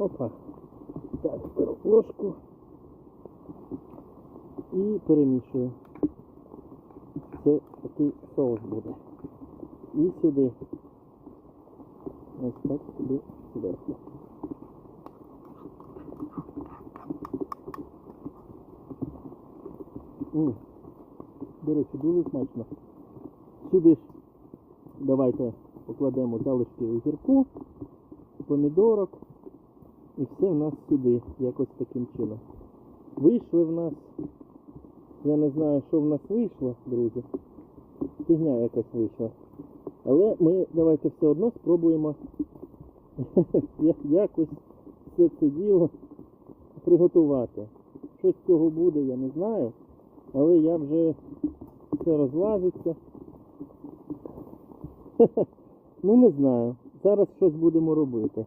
Опа. Так, беру ложку і перемішую. Це такий соус буде. І сюди. Ось так сюди зверху. До речі, дуже смачно. Сюди ж давайте покладемо залишки огірку, помідорок. І все в нас сюди, якось таким чином. Вийшли в нас. Я не знаю, що в нас вийшло, друзі. Фігня якась вийшла. Але ми давайте все одно спробуємо якось все це діло приготувати. Що з цього буде, я не знаю. Але я вже все розлазиться. Ну не знаю. Зараз щось будемо робити.